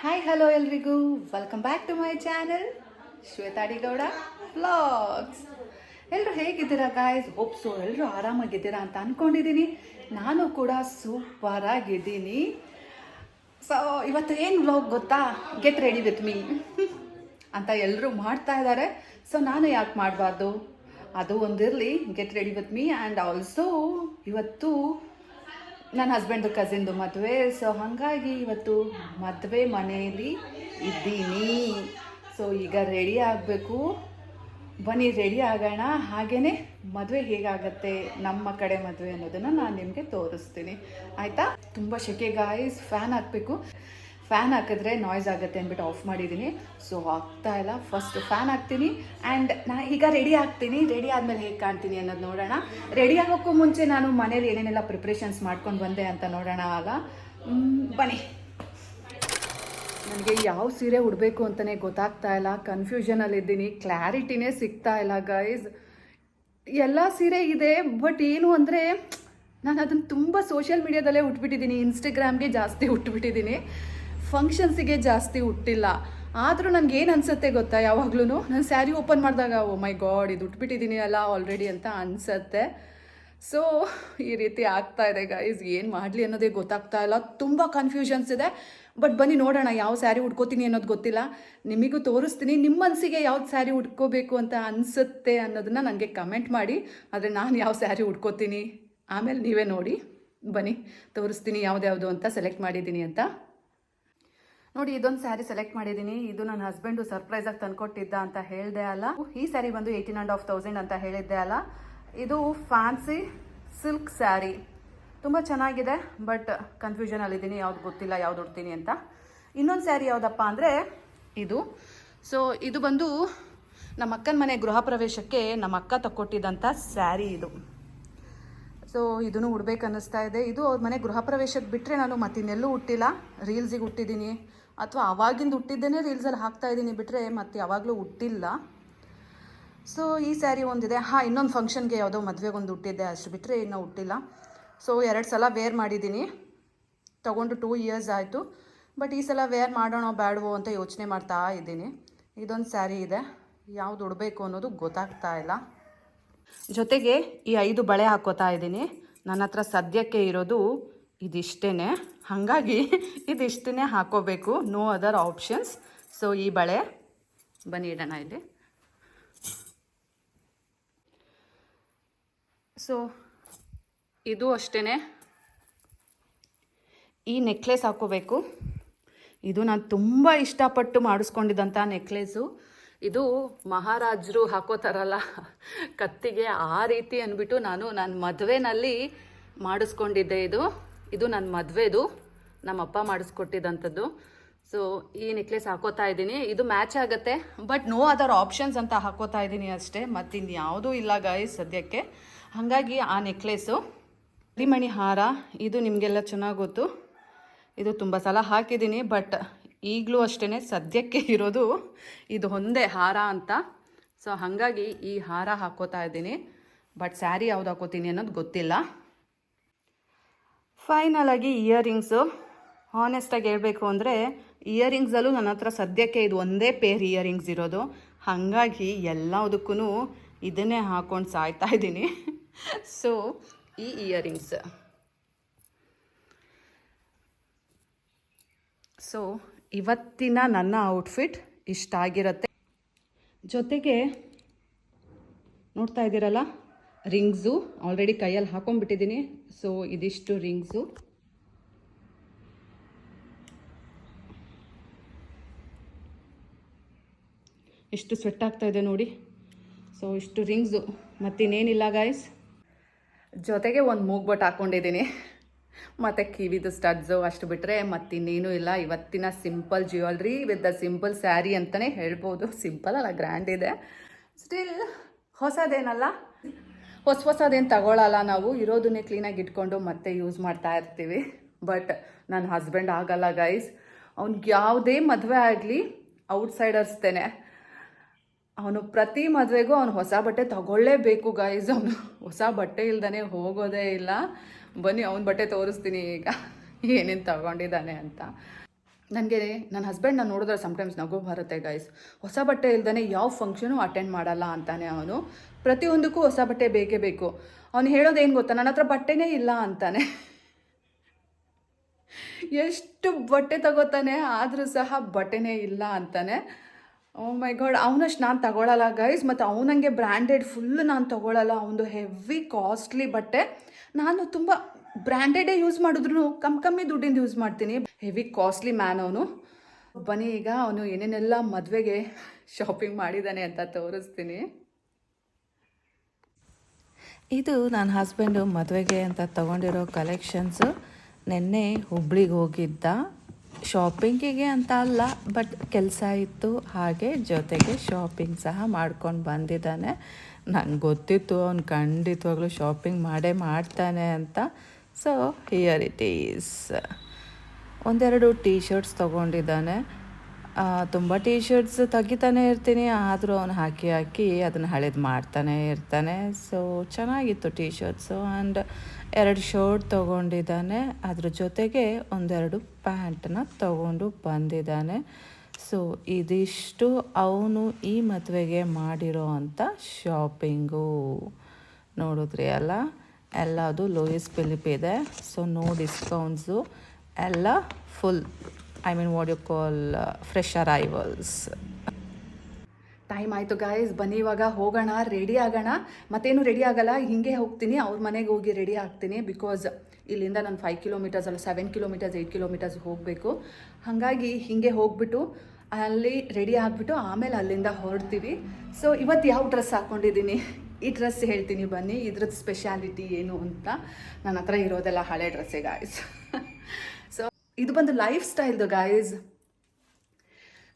Hi hello ಎಲ್ರಿಗೂ. Welcome back to my channel Shwetha D Gowda vlogs ಎಲ್ಲರೂ ಹೇಗಿದ್ದೀರಾ guys ಹೋಪ್ಸು ಎಲ್ಲರೂ ಆರಾಮಾಗಿದ್ದೀರಾ ಅಂತ ಅಂದ್ಕೊಂಡಿದ್ದೀನಿ ನಾನು ಕೂಡ ಸೂಪರ್ ಆಗಿದ್ದೀನಿ. ಸೊ ಇವತ್ತು ಏನು ವ್ಲಾಗ್ ಗೊತ್ತಾ? ಗೆಟ್ ರೆಡಿ ವಿತ್ ಮೀ ಅಂತ ಎಲ್ಲರೂ ಮಾಡ್ತಾ ಇದ್ದಾರೆ ಸೊ ನಾನು ಯಾಕೆ ಮಾಡಬಾರ್ದು? ಅದು ಒಂದಿರಲಿ. Get ready with me and also ಇವತ್ತು ನನ್ನ ಹಸ್ಬೆಂಡ್ದು ಕಸಿನ್ದು ಮದುವೆ ಸೊ ಹಾಗಾಗಿ ಇವತ್ತು ಮದುವೆ ಮನೆಯಲ್ಲಿ ಇದ್ದೀನಿ. ಸೊ ಈಗ ರೆಡಿ ಆಗಬೇಕು. ಬನ್ನಿ ರೆಡಿ ಆಗೋಣ. ಹಾಗೆಯೇ ಮದುವೆ ಹೇಗಾಗತ್ತೆ, ನಮ್ಮ ಕಡೆ ಮದುವೆ ಅನ್ನೋದನ್ನು ನಾನು ನಿಮಗೆ ತೋರಿಸ್ತೀನಿ. ಆಯಿತಾ? ತುಂಬ ಶೆಕೆ ಗಾಯ್ಸ್ ಫ್ಯಾನ್ ಹಾಕಬೇಕು. ಫ್ಯಾನ್ ಹಾಕಿದ್ರೆ ನಾಯ್ಸ್ ಆಗುತ್ತೆ ಅಂದ್ಬಿಟ್ಟು ಆಫ್ ಮಾಡಿದ್ದೀನಿ ಸೊ ಆಗ್ತಾ ಇಲ್ಲ. ಫಸ್ಟ್ ಫ್ಯಾನ್ ಹಾಕ್ತೀನಿ. ಆ್ಯಂಡ್ ನಾನು ಈಗ ರೆಡಿ ಆಗ್ತೀನಿ. ರೆಡಿ ಆದಮೇಲೆ ಹೇಗೆ ಕಾಣ್ತೀನಿ ಅನ್ನೋದು ನೋಡೋಣ. ರೆಡಿ ಆಗೋಕ್ಕೂ ಮುಂಚೆ ನಾನು ಮನೇಲಿ ಏನೇನೆಲ್ಲ ಪ್ರಿಪ್ರೇಷನ್ಸ್ ಮಾಡ್ಕೊಂಡು ಬಂದೆ ಅಂತ ನೋಡೋಣ ಆಗ. ಬನ್ನಿ. ನನಗೆ ಯಾವ ಸೀರೆ ಉಡಬೇಕು ಅಂತಲೇ ಗೊತ್ತಾಗ್ತಾ ಇಲ್ಲ. ಕನ್ಫ್ಯೂಷನಲ್ಲಿದ್ದೀನಿ ಕ್ಲಾರಿಟಿನೇ ಸಿಗ್ತಾ ಇಲ್ಲ ಗೈಸ್ ಎಲ್ಲ ಸೀರೆ ಇದೆ ಬಟ್ ಏನು ಅಂದರೆ ನಾನು ಅದನ್ನು ತುಂಬ ಸೋಷಿಯಲ್ ಮೀಡಿಯಾದಲ್ಲೇ ಉಟ್ಬಿಟ್ಟಿದ್ದೀನಿ ಇನ್ಸ್ಟಾಗ್ರಾಮ್ಗೆ ಜಾಸ್ತಿ ಉಟ್ಬಿಟ್ಟಿದ್ದೀನಿ ಫಂಕ್ಷನ್ಸಿಗೆ ಜಾಸ್ತಿ ಉಟ್ಟಿಲ್ಲ ಆದರೂ ನನಗೆ ಏನು ಅನಿಸುತ್ತೆ ಗೊತ್ತಾ ಯಾವಾಗ್ಲೂ ನಾನು ಸ್ಯಾರಿ ಓಪನ್ ಮಾಡಿದಾಗ, ಓ ಮೈ ಗಾಡ್, ಇದು ಉಟ್ಬಿಟ್ಟಿದ್ದೀನಿ ಅಲ್ಲ ಆಲ್ರೆಡಿ ಅಂತ ಅನಿಸುತ್ತೆ. ಸೊ ಈ ರೀತಿ ಆಗ್ತಾ ಇದೆ ಗೈಸ್ ಏನು ಮಾಡಲಿ ಅನ್ನೋದೇ ಗೊತ್ತಾಗ್ತಾ ಇಲ್ಲ. ತುಂಬ ಕನ್ಫ್ಯೂಷನ್ಸ್ ಇದೆ. ಬಟ್ ಬನ್ನಿ ನೋಡೋಣ, ಯಾವ ಸ್ಯಾರಿ ಉಟ್ಕೋತೀನಿ ಅನ್ನೋದು ಗೊತ್ತಿಲ್ಲ. ನಿಮಗೂ ತೋರಿಸ್ತೀನಿ ನಿಮ್ಮ ಮನಸ್ಸಿಗೆ ಯಾವ್ದು ಸ್ಯಾರಿ ಉಟ್ಕೋಬೇಕು ಅಂತ ಅನಿಸುತ್ತೆ ಅನ್ನೋದನ್ನ ನನಗೆ ಕಮೆಂಟ್ ಮಾಡಿ. ಆದರೆ ನಾನು ಯಾವ ಸ್ಯಾರಿ ಉಟ್ಕೋತೀನಿ? ಆಮೇಲೆ ನೀವೇ ನೋಡಿ. ಬನ್ನಿ, ತೋರಿಸ್ತೀನಿ ಯಾವ್ದ್ಯಾವುದು ಅಂತ ಸೆಲೆಕ್ಟ್ ಮಾಡಿದ್ದೀನಿ ಅಂತ. ನೋಡಿ, ಇದೊಂದು ಸ್ಯಾರಿ ಸೆಲೆಕ್ಟ್ ಮಾಡಿದ್ದೀನಿ ಇದು ನನ್ನ ಹಸ್ಬೆಂಡು ಸರ್ಪ್ರೈಸಾಗಿ ತಂದ್ಕೊಟ್ಟಿದ್ದ ಅಂತ ಹೇಳಿದೆ ಅಲ್ಲ. ಈ ಸ್ಯಾರಿ ಬಂದು ಏಯ್ಟೀನ್ ಆ್ಯಂಡ್ ಆಫ್ ತೌಸಂಡ್ ಅಂತ ಹೇಳಿದ್ದೆ ಅಲ್ಲ. ಇದು ಫ್ಯಾನ್ಸಿ ಸಿಲ್ಕ್ ಸ್ಯಾರಿ ತುಂಬ ಚೆನ್ನಾಗಿದೆ ಬಟ್ ಕನ್ಫ್ಯೂಷನಲ್ಲಿದ್ದೀನಿ ಯಾವ್ದು ಗೊತ್ತಿಲ್ಲ, ಯಾವ್ದು ಉಡ್ತೀನಿ ಅಂತ. ಇನ್ನೊಂದು ಸ್ಯಾರಿ ಯಾವುದಪ್ಪ ಅಂದರೆ ಇದು. ಸೊ ಇದು ಬಂದು ನಮ್ಮ ಅಕ್ಕನ ಮನೆ ಗೃಹ ಪ್ರವೇಶಕ್ಕೆ ನಮ್ಮ ಅಕ್ಕ ತಕ್ಕೊಟ್ಟಿದ್ದಂಥ ಸ್ಯಾರಿ ಇದು. ಸೊ ಇದನ್ನು ಉಡ್ಬೇಕನ್ನಿಸ್ತಾ ಇದೆ. ಇದು ಅವ್ರ ಮನೆ ಗೃಹ ಪ್ರವೇಶಕ್ಕೆ ಬಿಟ್ಟರೆ ನಾನು ಮತ್ತಿನ್ನೆಲ್ಲೂ ಹುಟ್ಟಿಲ್ಲ ರೀಲ್ಸಿಗೆ ಹುಟ್ಟಿದ್ದೀನಿ ಅಥವಾ ಅವಾಗಿಂದ ಹುಟ್ಟಿದ್ದೇನೆ ರೀಲ್ಸಲ್ಲಿ ಹಾಕ್ತಾ ಇದ್ದೀನಿ ಬಿಟ್ಟರೆ ಮತ್ತೆ ಯಾವಾಗಲೂ ಹುಟ್ಟಿಲ್ಲ. ಸೊ ಈ ಸ್ಯಾರಿ ಒಂದಿದೆ. ಹಾಂ, ಇನ್ನೊಂದು ಫಂಕ್ಷನ್ಗೆ ಯಾವುದೋ ಮದುವೆಗೊಂದು ಹುಟ್ಟಿದ್ದೆ ಅಷ್ಟು ಬಿಟ್ಟರೆ ಇನ್ನೂ ಹುಟ್ಟಿಲ್ಲ. ಸೊ ಎರಡು ಸಲ ವೇರ್ ಮಾಡಿದ್ದೀನಿ. ತೊಗೊಂಡು ಟೂ ಇಯರ್ಸ್ ಆಯಿತು. ಬಟ್ ಈ ಸಲ ವೇರ್ ಮಾಡೋಣ ಬೇಡವೋ ಅಂತ ಯೋಚನೆ ಮಾಡ್ತಾ ಇದ್ದೀನಿ. ಇದೊಂದು ಸ್ಯಾರಿ ಇದೆ. ಯಾವ್ದು ಉಡಬೇಕು ಅನ್ನೋದು ಗೊತ್ತಾಗ್ತಾ ಇಲ್ಲ. ಜೊತೆಗೆ ಈ ಐದು ಬಳೆ ಹಾಕೋತಾ ಇದ್ದೀನಿ. ನನ್ನ ಹತ್ರ ಸದ್ಯಕ್ಕೆ ಇರೋದು ಇದಿಷ್ಟೇ ಹಾಗಾಗಿ ಇದಿಷ್ಟೇ ಹಾಕೋಬೇಕು. ನೋ ಅದರ್ ಆಪ್ಷನ್ಸ್ ಸೊ ಈ ಬಳೆ ಬನ್ನಿ ಇಡೋಣ ಇಲ್ಲಿ. ಸೊ ಇದು ಅಷ್ಟೇ ಈ ನೆಕ್ಲೆಸ್ ಹಾಕೋಬೇಕು. ಇದು ನಾನು ತುಂಬ ಇಷ್ಟಪಟ್ಟು ಮಾಡಿಸ್ಕೊಂಡಿದ್ದಂಥ ನೆಕ್ಲೆಸು ಇದು ಮಹಾರಾಜರು ಹಾಕೋತಾರಲ್ಲ ಕತ್ತಿಗೆ ಆ ರೀತಿ ಅಂದ್ಬಿಟ್ಟು ನಾನು ನನ್ನ ಮದುವೆನಲ್ಲಿ ಮಾಡಿಸ್ಕೊಂಡಿದ್ದೆ ಇದು. ಇದು ನನ್ನ ಮದುವೆದು. ನಮ್ಮ ಅಪ್ಪ ಮಾಡಿಸ್ಕೊಟ್ಟಿದ್ದಂಥದ್ದು ಸೊ ಈ ನೆಕ್ಲೆಸ್ ಹಾಕೋತಾ ಇದ್ದೀನಿ. ಇದು ಮ್ಯಾಚ್ ಆಗುತ್ತೆ. ಬಟ್ ನೋ ಅದರ್ ಆಪ್ಷನ್ಸ್ ಅಂತ ಹಾಕೋತಾ ಇದ್ದೀನಿ ಅಷ್ಟೇ. ಮತ್ತಿನ್ನು ಯಾವುದೂ ಇಲ್ಲ ಗಾಯ್ಸ್ ಸದ್ಯಕ್ಕೆ. ಹಾಗಾಗಿ ಆ ನೆಕ್ಲೆಸ್ಸು ಮಣಿ ಹಾರ, ಇದು ನಿಮಗೆಲ್ಲ ಚೆನ್ನಾಗಿ ಗೊತ್ತು. ಇದು ತುಂಬ ಸಲ ಹಾಕಿದ್ದೀನಿ ಬಟ್ ಈಗಲೂ ಅಷ್ಟೇ ಸದ್ಯಕ್ಕೆ ಇರೋದು ಇದು ಒಂದೇ ಹಾರ ಅಂತ. ಸೊ ಹಾಗಾಗಿ ಈ ಹಾರ ಹಾಕೋತಾ ಇದ್ದೀನಿ. ಬಟ್ ಸ್ಯಾರಿ ಯಾವ್ದು ಹಾಕೋತೀನಿ ಅನ್ನೋದು ಗೊತ್ತಿಲ್ಲ. ಫೈನಲ್ ಆಗಿ ಇಯರಿಂಗ್ಸು ಹಾನೆಸ್ಟಾಗಿ ಹೇಳಬೇಕು ಅಂದರೆ ಇಯರಿಂಗ್ಸಲ್ಲೂ ನನ್ನ ಹತ್ರ ಸದ್ಯಕ್ಕೆ ಇದು ಒಂದೇ ಪೇರ್ ಇಯರಿಂಗ್ಸ್ ಇರೋದು. ಹಾಗಾಗಿ ಎಲ್ಲದಕ್ಕೂ ಇದನ್ನೇ ಹಾಕ್ಕೊಂಡು ಸಾಯ್ತಾ ಇದ್ದೀನಿ. ಸೊ ಈ ಇಯರಿಂಗ್ಸ್ ಸೊ ಇವತ್ತಿನ ನನ್ನ ಔಟ್ಫಿಟ್ ಇಷ್ಟ ಆಗಿರುತ್ತೆ ಜೊತೆಗೆ ನೋಡ್ತಾ ಇದ್ದೀರಲ್ಲ? ರಿಂಗ್ಸು ಆಲ್ರೆಡಿ ಕೈಯಲ್ಲಿ ಹಾಕೊಂಡ್ಬಿಟ್ಟಿದ್ದೀನಿ. ಸೊ ಇದಿಷ್ಟು ರಿಂಗ್ಸು. ಎಷ್ಟು ಸ್ವೆಟ್ ಆಗ್ತಾ ಇದೆ ನೋಡಿ. ಸೊ ಇಷ್ಟು ರಿಂಗ್ಸು. ಮತ್ತಿನ್ನೇನಿಲ್ಲ ಗಾಯ್ಸ್ ಜೊತೆಗೆ ಒಂದು ಮೂಗ್ಬೊಟ್ಟು ಹಾಕ್ಕೊಂಡಿದ್ದೀನಿ ಮತ್ತು ಕಿವಿದು ಸ್ಟಡ್ಸು ಅಷ್ಟು ಬಿಟ್ಟರೆ ಮತ್ತಿನ್ನೇನೂ ಇಲ್ಲ. ಇವತ್ತಿನ simple jewellery with the simple sari ಅಂತಲೇ ಹೇಳ್ಬೋದು. ಸಿಂಪಲ್ ಅಲ್ಲ ಗ್ರ್ಯಾಂಡ್ ಇದೆ. ಸ್ಟಿಲ್ ಹೊಸದೇನಲ್ಲ? ಹೊಸ ಹೊಸದೇನು ತಗೊಳ್ಳಲ್ಲ ನಾವು. ಇರೋದನ್ನೇ ಕ್ಲೀನಾಗಿ ಇಟ್ಕೊಂಡು ಮತ್ತೆ ಯೂಸ್ ಮಾಡ್ತಾ ಇರ್ತೀವಿ. ಬಟ್ ನನ್ನ ಹಸ್ಬೆಂಡ್ ಆಗಲ್ಲ ಗೈಸ್ ಅವ್ನಿಗೆ ಯಾವುದೇ ಮದುವೆ ಆಗಲಿ ಔಟ್ಸೈಡರ್ಸ್ತೇನೆ ಅವನು ಪ್ರತಿ ಮದುವೆಗೂ ಅವನು ಹೊಸ ಬಟ್ಟೆ ತಗೊಳ್ಳೇಬೇಕು ಗೈಸ್ ಅವನು ಹೊಸ ಬಟ್ಟೆ ಇಲ್ದೇ ಹೋಗೋದೇ ಇಲ್ಲ. ಬನ್ನಿ, ಅವನ ಬಟ್ಟೆ ತೋರಿಸ್ತೀನಿ ಈಗ. ಏನೇನು ತಗೊಂಡಿದ್ದಾನೆ ಅಂತ. ನನಗೆ ನನ್ನ ಹಸ್ಬೆಂಡ್ ನಾನು ನೋಡಿದ್ರೆ ಸಮ್ಟೈಮ್ಸ್ ನಗು ಬರುತ್ತೆ ಗೈಸ್ ಹೊಸ ಬಟ್ಟೆ ಇಲ್ದೇ ಯಾವ ಫಂಕ್ಷನು ಅಟೆಂಡ್ ಮಾಡಲ್ಲ ಅಂತಾನೆ ಅವನು. ಪ್ರತಿಯೊಂದಕ್ಕೂ ಹೊಸ ಬಟ್ಟೆ ಬೇಕೇ ಬೇಕು. ಅವನು ಹೇಳೋದು ಏನು ಗೊತ್ತಾ? ನನ್ನ ಹತ್ರ ಬಟ್ಟೆನೇ ಇಲ್ಲ ಅಂತಾನೆ. ಎಷ್ಟು ಬಟ್ಟೆ ತಗೋತಾನೆ, ಆದರೂ ಸಹ ಬಟ್ಟೆನೇ ಇಲ್ಲ ಅಂತಾನೆ. ಓ ಮೈ ಗಾಡ್, ಅವನಷ್ಟು ನಾನು ತಗೊಳ್ಳಲ್ಲ ಗೈಸ್. ಮತ್ತು ಅವನಂಗೆ ಬ್ರ್ಯಾಂಡೆಡ್ ಫುಲ್ ನಾನು ತಗೊಳ್ಳಲ್ಲ ಅವನದು ಹೆವಿ ಕಾಸ್ಟ್ಲಿ ಬಟ್ಟೆ. ನಾನು ತುಂಬ ಬ್ರ್ಯಾಂಡೆಡೇ ಯೂಸ್ ಮಾಡಿದ್ರು ಕಮ್ಮಿ ಕಮ್ಮಿ ದುಡ್ಡಿಂದ ಯೂಸ್ ಮಾಡ್ತೀನಿ. ಹೆವಿ ಕಾಸ್ಟ್ಲಿ ಮ್ಯಾನ್ ಅವನು. ಬನ್ನಿ ಈಗ, ಅವನು ಏನೇನೆಲ್ಲ ಮದುವೆಗೆ ಶಾಪಿಂಗ್ ಮಾಡಿದ್ದಾನೆ ಅಂತ ತೋರಿಸ್ತೀನಿ. ಇದು ನನ್ನ ಹಸ್ಬೆಂಡು ಮದುವೆಗೆ ಅಂತ ತಗೊಂಡಿರೋ ಕಲೆಕ್ಷನ್ಸು ನಿನ್ನೆ ಹುಬ್ಳಿಗೆ ಹೋಗಿದ್ದ. ಶಾಪಿಂಗಿಗೆ ಅಂತ ಅಲ್ಲ ಬಟ್ ಕೆಲಸ ಇತ್ತು. ಹಾಗೆ ಜೊತೆಗೆ ಶಾಪಿಂಗ್ ಸಹ ಮಾಡ್ಕೊಂಡು ಬಂದಿದ್ದಾನೆ. ನಂಗೆ ಗೊತ್ತಿತ್ತು ಅವ್ನು ಖಂಡಿತವಾಗ್ಲೂ ಶಾಪಿಂಗ್ ಮಾಡೇ ಮಾಡ್ತಾನೆ ಅಂತ. ಸೊ ಹಿಯರ್ ಇಟ್ ಈಸ್ ಒಂದೆರಡು ಟೀ ಶರ್ಟ್ಸ್ ತೊಗೊಂಡಿದ್ದಾನೆ. ತುಂಬ ಟೀ ಶರ್ಟ್ಸ್ ತೆಗಿತಾನೆ ಇರ್ತೀನಿ, ಆದರೂ ಅವನು ಹಾಕಿ ಹಾಕಿ ಅದನ್ನು ಹಳೇದು ಮಾಡ್ತಾನೆ ಇರ್ತಾನೆ. ಸೊ ಚೆನ್ನಾಗಿತ್ತು ಟೀ ಶರ್ಟ್ಸು ಆ್ಯಂಡ್ ಎರಡು ಶರ್ಟ್ ತೊಗೊಂಡಿದ್ದಾನೆ. ಅದ್ರ ಜೊತೆಗೆ ಒಂದೆರಡು ಪ್ಯಾಂಟನ್ನ ತೊಗೊಂಡು ಬಂದಿದ್ದಾನೆ. ಸೊ ಇದಿಷ್ಟು ಅವನು ಈ ಮದುವೆಗೆ ಮಾಡಿರೋ ಅಂಥ ಶಾಪಿಂಗು ನೋಡಿದ್ರಿ ಅಲ್ಲ? ಎಲ್ಲದು ಲೋಯಸ್ ಫಿಲಿಪ್ ಇದೆ. ಸೊ ನೋ ಡಿಸ್ಕೌಂಟ್ಸು ಎಲ್ಲ full I mean what you call fresh arrivals time ಆಯಿತು ಗಾಯ್ಸ್ ಬನ್ನಿ ಇವಾಗ ಹೋಗೋಣ ರೆಡಿ ಆಗೋಣ. ಮತ್ತೇನು ರೆಡಿ ಆಗಲ್ಲ, ಹಿಂಗೆ ಹೋಗ್ತೀನಿ, ಅವ್ರ ಮನೆಗೆ ಹೋಗಿ ರೆಡಿ ಆಗ್ತೀನಿ ಬಿಕಾಸ್ ಇಲ್ಲಿಂದ ನಾನು ಫೈವ್ ಕಿಲೋಮೀಟರ್ಸ್ ಅಲ್ಲ ಸೆವೆನ್ ಕಿಲೋಮೀಟರ್ಸ್ ಏಯ್ಟ್ ಕಿಲೋಮೀಟರ್ಸ್ ಹೋಗಬೇಕು. ಹಾಗಾಗಿ ಹಿಂಗೆ ಹೋಗ್ಬಿಟ್ಟು, ಅಲ್ಲಿ ರೆಡಿ ಆಗಿಬಿಟ್ಟು ಆಮೇಲೆ ಅಲ್ಲಿಂದ ಹೊರಡ್ತೀವಿ. ಸೊ ಇವತ್ತು ಯಾವ ಡ್ರೆಸ್ ಹಾಕ್ಕೊಂಡಿದ್ದೀನಿ ಈ ಡ್ರೆಸ್ ಹೇಳ್ತೀನಿ ಬನ್ನಿ, ಇದ್ರದ್ದು ಸ್ಪೆಷಾಲಿಟಿ ಏನು ಅಂತ? ನನ್ನ ಹತ್ರ ಇರೋದೆಲ್ಲ ಹಳೆ ಡ್ರೆಸ್ಸೇ ಗಾಯ್ಸ್ ಇದು ಬಂದು ಲೈಫ್ ಸ್ಟೈಲ್ದು ಗಾಯ್ಸ್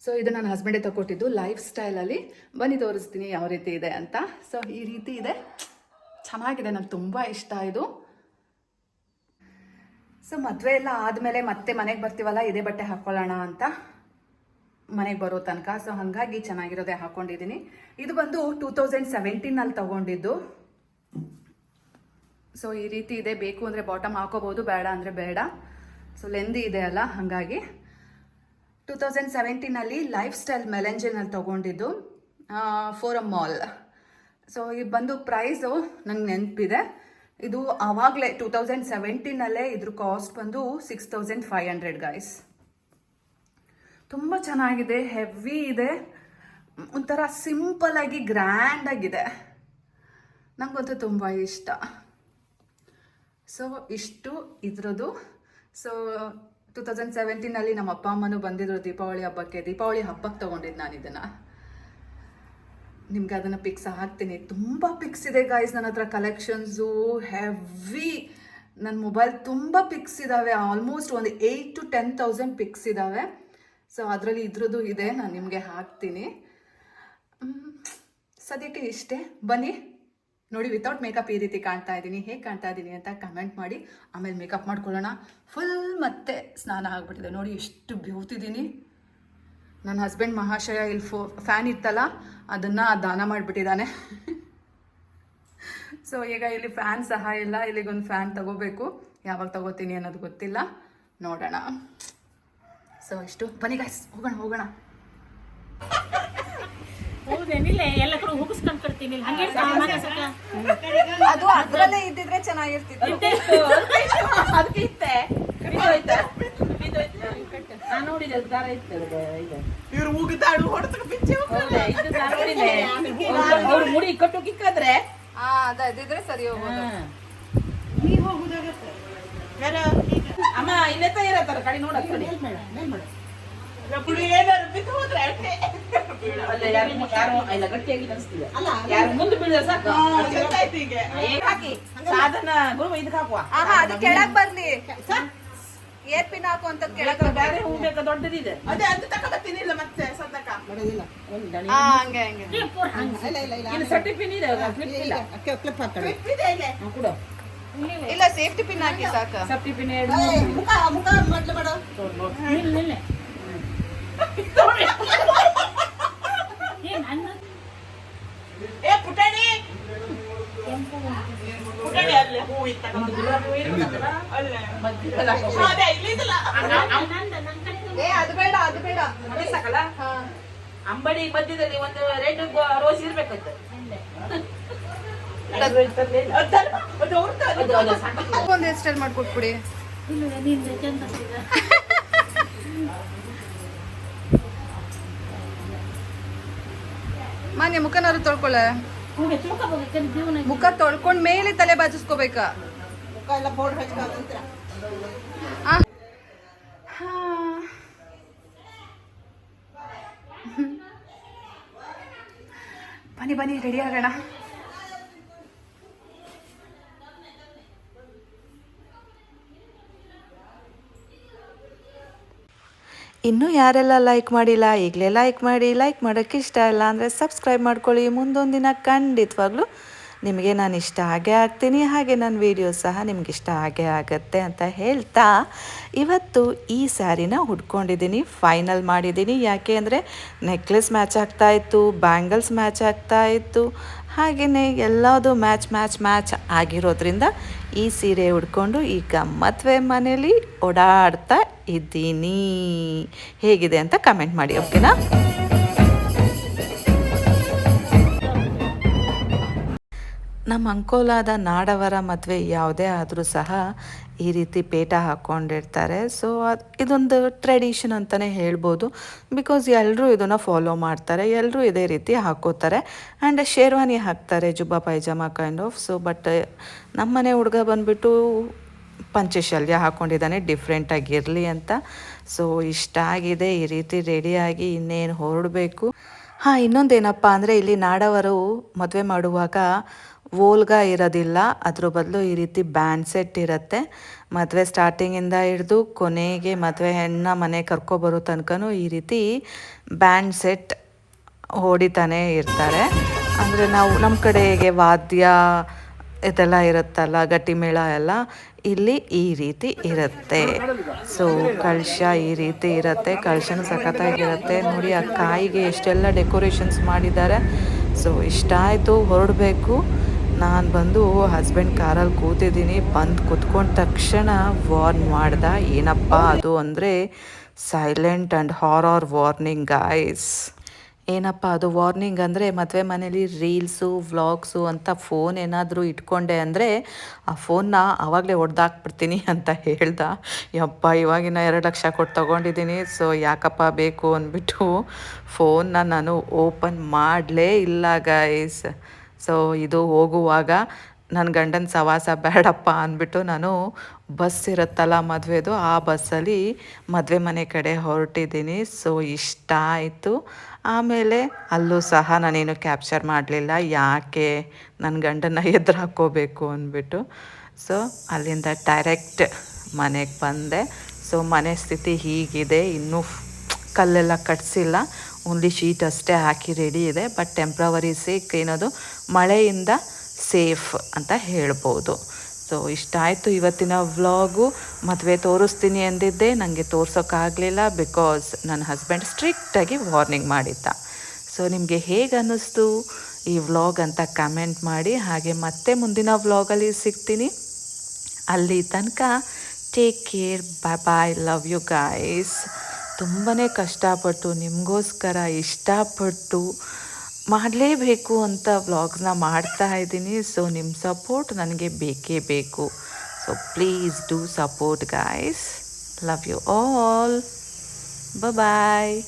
ಸೊ ಇದು ನನ್ನ ಹಸ್ಬೆಂಡೇ ತಗೊಟ್ಟಿದ್ದು ಲೈಫ್ ಸ್ಟೈಲಲ್ಲಿ ಬನ್ನಿ, ತೋರಿಸ್ತೀನಿ ಯಾವ ರೀತಿ ಇದೆ ಅಂತ. ಸೊ ಈ ರೀತಿ ಇದೆ. ಚೆನ್ನಾಗಿದೆ, ನಂಗೆ ತುಂಬ ಇಷ್ಟ ಇದು. ಸೊ ಮದುವೆ ಎಲ್ಲ ಆದಮೇಲೆ ಮತ್ತೆ ಮನೆಗೆ ಬರ್ತೀವಲ್ಲ, ಇದೇ ಬಟ್ಟೆ ಹಾಕ್ಕೊಳ್ಳೋಣ ಅಂತ. ಮನೆಗೆ ಬರೋ ತನಕ. ಸೊ ಹಾಗಾಗಿ ಚೆನ್ನಾಗಿರೋದೇ ಹಾಕೊಂಡಿದ್ದೀನಿ. ಇದು ಬಂದು ಟೂ ತೌಸಂಡ್ ಸೆವೆಂಟೀನಲ್ಲಿ ತಗೊಂಡಿದ್ದು. ಸೊ ಈ ರೀತಿ ಇದೆ. ಬೇಕು ಅಂದರೆ ಬಾಟಮ್ ಹಾಕೋಬೋದು, ಬೇಡ ಅಂದರೆ ಬೇಡ. ಸೊ ಲೆಂದಿ ಇದೆ ಅಲ್ಲ, ಹಾಗಾಗಿ. ಟೂ ತೌಸಂಡ್ ಸೆವೆಂಟೀನಲ್ಲಿ ಲೈಫ್ ಸ್ಟೈಲ್ ಮೆಲೆಂಜಿನಲ್ಲಿ ತೊಗೊಂಡಿದ್ದು ಫೋರಮ್ ಮಾಲ್ ಸೊ ಇದು ಬಂದು ಪ್ರೈಸು ನಂಗೆ ನೆನಪಿದೆ. ಇದು ಆವಾಗಲೇ ಟೂ ತೌಸಂಡ್ ಸೆವೆಂಟೀನಲ್ಲೇ ಇದ್ರ ಕಾಸ್ಟ್ ಬಂದು six thousand five hundred guys ತುಂಬ ಚೆನ್ನಾಗಿದೆ ಹೆವಿ ಇದೆ. ಒಂಥರ ಸಿಂಪಲಾಗಿ ಗ್ರ್ಯಾಂಡಾಗಿದೆ ನನಗಂತೂ ತುಂಬ ಇಷ್ಟ. ಸೊ ಇಷ್ಟು ಇದ್ರದ್ದು. ಸೊ ಟೂ ತೌಸಂಡ್ ಸೆವೆಂಟೀನಲ್ಲಿ ನಮ್ಮ ಅಪ್ಪ ಅಮ್ಮನೂ ಬಂದಿದ್ರು ದೀಪಾವಳಿ ಹಬ್ಬಕ್ಕೆ. ದೀಪಾವಳಿ ಹಬ್ಬಕ್ಕೆ ತೊಗೊಂಡಿದ್ದು ನಾನು ಇದನ್ನು. ನಿಮ್ಗೆ ಅದನ್ನು ಪಿಕ್ಸ್ ಹಾಕ್ತೀನಿ. ತುಂಬ ಪಿಕ್ಸ್ ಇದೆ ಗಾಯ್ಸ್ ನನ್ನ ಹತ್ರ. ಕಲೆಕ್ಷನ್ಸು ಹೆವಿ ನನ್ನ ಮೊಬೈಲ್ ತುಂಬ ಪಿಕ್ಸ್ ಇದ್ದಾವೆ ಆಲ್ಮೋಸ್ಟ್ ಒಂದು eight to ten thousand pics ಇದ್ದಾವೆ ಸೊ ಅದರಲ್ಲಿ ಇದ್ರದ್ದು ಇದೆ. ನಾನು ನಿಮಗೆ ಹಾಕ್ತೀನಿ. ಸದ್ಯಕ್ಕೆ ಇಷ್ಟೇ. ಬನ್ನಿ. ನೋಡಿ ವಿತೌಟ್ ಮೇಕಪ್ ಈ ರೀತಿ ಕಾಣ್ತಾ ಇದ್ದೀನಿ. ಹೇಗೆ ಕಾಣ್ತಾ ಇದ್ದೀನಿ ಅಂತ ಕಮೆಂಟ್ ಮಾಡಿ, ಆಮೇಲೆ ಮೇಕಪ್ ಮಾಡ್ಕೊಳ್ಳೋಣ. ಫುಲ್ ಮತ್ತೆ ಸ್ನಾನ ಆಗಿಬಿಟ್ಟಿದೆ. ನೋಡಿ, ಎಷ್ಟು ಬ್ಯೂತಿದ್ದೀನಿ ನನ್ನ ಹಸ್ಬೆಂಡ್ ಮಹಾಶಯ ಇಲ್ಲಿ ಫೋ ಫ್ಯಾನ್ ಇತ್ತಲ್ಲ, ಅದನ್ನು ದಾನ ಮಾಡಿಬಿಟ್ಟಿದ್ದಾನೆ ಸೊ ಈಗ ಇಲ್ಲಿ ಫ್ಯಾನ್ ಸಹ ಇಲ್ಲ. ಇಲ್ಲಿಗೊಂದು ಫ್ಯಾನ್ ತಗೋಬೇಕು. ಯಾವಾಗ ತಗೋತೀನಿ ಅನ್ನೋದು ಗೊತ್ತಿಲ್ಲ. ನೋಡೋಣ. ಸೊ ಇಷ್ಟು. ಬನ್ನಿ ಗಾಯ್ಸ್ ಹೋಗೋಣ ಹೋಗೋಣ. ಹೌದೇನಿಲ್ಲ, ಎಲ್ಲ ಕಡೆ ಹುಗಿಸ್ಕೊಂಡ್ ಹಂಗೆ ಅದು ಅದರಲ್ಲೇ ಇದ್ದಿದ್ರೆ ಚೆನ್ನಾಗಿರ್ತಿತ್ತು. ಅದಕ್ಕೆ ಇತ್ತೆ. ನೋಡಿದೆ ದಾರ ಇತ್ತು. ಇವ್ರು ಉಗಿದಾಡು ಹೊಡೆದ ಬಿಚ್ಚಿ ಹೌದಾ ಇದು ನೋಡಿದೆ ಅವ್ರು ಮುಡಿ ಕಟ್ಟು ಕಿಕ್ಕಾದ್ರೆ? ಹಾ ಅದ ಇದ್ದಿದ್ರೆ ಸರಿ ಹೋಗೋದು. ಅಮ್ಮ ಇನ್ನೆತ್ತ ಇರತ್ತಾರ ಕಡೆ ನೋಡಕ್ಕೆ ಕಡೆ. ಪುಡಿ ಏನಾರು ಬಿದ್ದು ಹೋದ್ರೆ ಅಷ್ಟೇ. ಅಲ್ಲ ಯಾರು ಯಾರು ಇಲ್ಲ ಗಟ್ಟಿಯಾಗಿ ಅನಿಸ್ತಿದೆ ಯಾರು ಮುಂದೆ ಬೀಳಿದ್ರೆ ಸಾಕು. ಗೊತ್ತಾಯ್ತು ಈಗ ಏ, ಹಾಕಿ. ಸಾಧನ ಗುರು ಇದಕ್ಕೆ ಹಾಕುವ. ಆಹಾ ಅದು ಕೆಳಗ್ ಬರ್ಲಿ. ಏರ್ ಪಿನ್ ಹಾಕು ಅಂತ ಕೆಳಗ್ ಕೆಳಗೆ ಬೇರೆ ಹೂ ಬೇಕಾ? ದೊಡ್ಡದಿದೆ. ಅದೇ ಅದು ತಗೊಬತ್ತೀನಿಲ್ಲ ಮತ್ತೆ ಸದ್ದಕ್ಕ ಹಾ ಹಂಗೆ ಹಂಗೆ. ಇಲ್ಲಿ ಇದೆ ಕ್ಲಿಪ್ ಇದೆ ಇಲ್ಲಿ ಹ್ಮ್, ಕೊಡು. ಇಲ್ಲ. ಸೇಫ್ಟಿ ಪಿನ್ ಹಾಕಿ ಸಾಕು. ನಿಲ್ಲ ಬೇಡ ಅದು ಬೇಡ ಅದೇ ಸಾಕಲ್ಲ ಅಂಬಡಿ ಮಧ್ಯದಲ್ಲಿ ಒಂದು ರೆಡ್ ರೋಸ್ ಇರ್ಬೇಕಂತ. ಒಂದು ಸ್ಟೈಲ್ ಮಾಡ್ಕೊಟ್ಬಿಡಿ ಮಾನ್ಯ ಮುಖನಾರು ತೊಳ್ಕೊಳ್ಳ. ಹಂಗೆ ತಿಳ್ಕೊಬೇಕು ಜೀವನ ಮುಖ ತೊಳ್ಕೊಂಡ್ ಮೇಲೆ ತಲೆ ಬಾಚಿಸ್ಕೋಬೇಕ. ಮುಖ ಎಲ್ಲ ಪೌಡರ್ ಹಚ್ಕೊಂಡ್ ಆ? ಹಾ. ಬನ್ನಿ ಬನ್ನಿ ರೆಡಿ ಆಗೋಣ. ಇನ್ನೂ ಯಾರೆಲ್ಲ ಲೈಕ್ ಮಾಡಿಲ್ಲ, ಈಗಲೇ ಲೈಕ್ ಮಾಡಿ ಲೈಕ್ ಮಾಡೋಕ್ಕೆ ಇಷ್ಟ ಇಲ್ಲ ಅಂದರೆ ಸಬ್ಸ್ಕ್ರೈಬ್ ಮಾಡ್ಕೊಳ್ಳಿ. ಮುಂದೊಂದು ದಿನ ಖಂಡಿತವಾಗ್ಲೂ ನಿಮಗೆ ನಾನು ಇಷ್ಟ ಹಾಗೆ ಆಗ್ತೀನಿ. ಹಾಗೆ ನನ್ನ ವಿಡಿಯೋ ಸಹ ನಿಮ್ಗೆ ಇಷ್ಟ ಹಾಗೆ ಆಗುತ್ತೆ ಅಂತ ಹೇಳ್ತಾ ಇವತ್ತು ಈ ಸ್ಯಾರಿನ ಹುಡ್ಕೊಂಡಿದ್ದೀನಿ. ಫೈನಲ್ ಮಾಡಿದ್ದೀನಿ. ಯಾಕೆ ಅಂದರೆ ನೆಕ್ಲೆಸ್ ಮ್ಯಾಚ್ ಆಗ್ತಾ ಇತ್ತು ಬ್ಯಾಂಗಲ್ಸ್ ಮ್ಯಾಚ್ ಆಗ್ತಾ ಇತ್ತು. ಹಾಗೆಯೇ ಎಲ್ಲದು ಮ್ಯಾಚ್ ಮ್ಯಾಚ್ ಮ್ಯಾಚ್ ಆಗಿರೋದ್ರಿಂದ ಈ ಸೀರೆ ಉಡ್ಕೊಂಡು ಈಗ ಮದುವೆ ಮನೇಲಿ ಓಡಾಡ್ತಾ ಇದ್ದೀನಿ. ಹೇಗಿದೆ ಅಂತ ಕಮೆಂಟ್ ಮಾಡಿ ಓಕೆನಾ ನಮ್ಮ ಅಂಕೋಲಾದ ನಾಡವರ ಮದುವೆ ಯಾವುದೇ ಆದರೂ ಸಹ ಈ ರೀತಿ ಪೇಟ ಹಾಕ್ಕೊಂಡಿರ್ತಾರೆ ಸೊ ಅದು ಇದೊಂದು ಟ್ರೆಡಿಷನ್ ಅಂತಲೇ ಹೇಳ್ಬೋದು. ಬಿಕಾಸ್ ಎಲ್ಲರೂ ಇದನ್ನು ಫಾಲೋ ಮಾಡ್ತಾರೆ ಎಲ್ಲರೂ ಇದೇ ರೀತಿ ಹಾಕೋತಾರೆ. ಆ್ಯಂಡ್ ಶೇರ್ವಾನಿ ಹಾಕ್ತಾರೆ, jubba pyjama kind of so but ನಮ್ಮನೆ ಹುಡುಗ ಬಂದುಬಿಟ್ಟು ಪಂಚಶಲ್ಯ ಹಾಕ್ಕೊಂಡಿದ್ದಾನೆ ಡಿಫ್ರೆಂಟಾಗಿರಲಿ ಅಂತ. ಸೊ ಇಷ್ಟ ಆಗಿದೆ, ಈ ರೀತಿ ರೆಡಿಯಾಗಿ ಇನ್ನೇನು ಹೊರಡಬೇಕು. ಹಾಂ, ಇನ್ನೊಂದೇನಪ್ಪ ಅಂದರೆ, ಇಲ್ಲಿ ನಾಡವರು ಮದುವೆ ಮಾಡುವಾಗ ವೋಲ್ಗ ಇರೋದಿಲ್ಲ. ಅದ್ರ ಬದಲು ಈ ರೀತಿ ಬ್ಯಾಂಡ್ ಸೆಟ್ ಇರುತ್ತೆ. ಮದುವೆ ಸ್ಟಾರ್ಟಿಂಗಿಂದ ಹಿಡಿದು ಕೊನೆಗೆ ಮದುವೆ ಹೆಣ್ಣ ಮನೆ ಕರ್ಕೊಬರೋ ತನಕನೂ ಈ ರೀತಿ ಬ್ಯಾಂಡ್ ಸೆಟ್ ಹೊಡಿತಾನೆ ಇರ್ತಾರೆ. ಅಂದರೆ ನಾವು ನಮ್ಮ ಕಡೆಗೆ ವಾದ್ಯ ಇದೆಲ್ಲ ಇರುತ್ತಲ್ಲ ಗಟ್ಟಿ ಮೇಳ ಎಲ್ಲ ಇಲ್ಲಿ ಈ ರೀತಿ ಇರುತ್ತೆ. ಸೊ ಕಳಶ ಈ ರೀತಿ ಇರುತ್ತೆ. ಕಳಶನ ಸಖತ್ತಾಗಿರುತ್ತೆ. ನೋಡಿ, ಆ ಕಾಯಿಗೆ ಎಷ್ಟೆಲ್ಲ ಡೆಕೋರೇಷನ್ಸ್ ಮಾಡಿದ್ದಾರೆ. ಸೊ ಇಷ್ಟ ಆಯಿತು ಹೊರಡಬೇಕು. ನಾನು ಬಂದು ಹಸ್ಬೆಂಡ್ ಕಾರಲ್ಲಿ ಕೂತಿದ್ದೀನಿ. ಬಂದು ಕೂತ್ಕೊಂಡ ತಕ್ಷಣ ವಾರ್ನ್ ಮಾಡ್ದ. ಏನಪ್ಪ ಅದು ಅಂದರೆ silent and horror warning guys ಏನಪ್ಪ ಅದು ವಾರ್ನಿಂಗ್ ಅಂದರೆ ಮದುವೆ ಮನೇಲಿ ರೀಲ್ಸು, ವ್ಲಾಗ್ಸು ಅಂತ ಫೋನ್ ಏನಾದರೂ ಇಟ್ಕೊಂಡೆ ಅಂದರೆ ಆ ಫೋನ್ನ ಆವಾಗಲೇ ಹೊಡೆದಾಕ್ಬಿಡ್ತೀನಿ ಅಂತ ಹೇಳ್ದ. ಯಪ್ಪ ಇವಾಗಿನ ಎರಡು ಲಕ್ಷ ಕೊಟ್ಟು ತೊಗೊಂಡಿದ್ದೀನಿ ಸೊ ಯಾಕಪ್ಪ ಬೇಕು ಅಂದ್ಬಿಟ್ಟು ಫೋನ್ನ ನಾನು ಓಪನ್ ಮಾಡಲೇ ಇಲ್ಲ ಗೈಸ್ ಸೊ ಇದು ಹೋಗುವಾಗ ನನ್ನ ಗಂಡನ ಸವಾಸ ಬೇಡಪ್ಪ ಅಂದ್ಬಿಟ್ಟು ನಾನು ಬಸ್ ಇರುತ್ತಲ್ಲ ಮದುವೆದು, ಆ ಬಸ್ಸಲ್ಲಿ ಮದುವೆ ಮನೆ ಕಡೆ ಹೊರಟಿದ್ದೀನಿ. ಸೊ ಇಷ್ಟ ಆಯಿತು. ಆಮೇಲೆ ಅಲ್ಲೂ ಸಹ ನಾನೇನು ಕ್ಯಾಪ್ಚರ್ ಮಾಡಲಿಲ್ಲ. ಯಾಕೆ ನನ್ನ ಗಂಡನ ಎದುರು ಹಾಕ್ಕೋಬೇಕು ಅಂದ್ಬಿಟ್ಟು. ಸೊ ಅಲ್ಲಿಂದ ಡೈರೆಕ್ಟ್ ಮನೆಗೆ ಬಂದೆ. ಸೊ ಮನೆ ಸ್ಥಿತಿ ಹೀಗಿದೆ. ಇನ್ನೂ ಕಲ್ಲೆಲ್ಲ ಕಟ್ಸಿಲ್ಲ. ಓನ್ಲಿ ಶೀಟ್ ಅಷ್ಟೇ ಹಾಕಿ ರೆಡಿ ಇದೆ. ಬಟ್ ಟೆಂಪ್ರವರಿ ಸೇಕ್ ಏನದು ಮಳೆಯಿಂದ ಸೇಫ್ ಅಂತ ಹೇಳ್ಬೋದು. ಸೊ, ಇಷ್ಟ ಆಯಿತು ಇವತ್ತಿನ ವ್ಲಾಗು. ಮದುವೆ ತೋರಿಸ್ತೀನಿ ಅಂದಿದ್ದೆ ನನಗೆ ತೋರ್ಸೋಕ್ಕಾಗಲಿಲ್ಲ ಬಿಕಾಸ್ ನನ್ನ ಹಸ್ಬೆಂಡ್ ಸ್ಟ್ರಿಕ್ಟಾಗಿ ವಾರ್ನಿಂಗ್ ಮಾಡಿದ್ದ. ಸೊ, ನಿಮಗೆ ಹೇಗೆ ಅನ್ನಿಸ್ತು ಈ ವ್ಲಾಗ್ ಅಂತ ಕಮೆಂಟ್ ಮಾಡಿ, ಹಾಗೆ ಮತ್ತೆ ಮುಂದಿನ ವ್ಲಾಗಲ್ಲಿ ಸಿಗ್ತೀನಿ. ಅಲ್ಲಿ ತನಕ take care bye bye love you guys ತುಂಬಾ ಕಷ್ಟಪಟ್ಟು, ನಿಮಗೋಸ್ಕರ ಇಷ್ಟಪಟ್ಟು ಮಾಡಲೇಬೇಕು ಅಂತ ವ್ಲಾಗ್ಸ್ನ ಮಾಡ್ತಾ ಇದ್ದೀನಿ. ಸೊ ನಿಮ್ಮ ಸಪೋರ್ಟ್ ನನಗೆ ಬೇಕೇ ಬೇಕು. So please do support guys love you all bye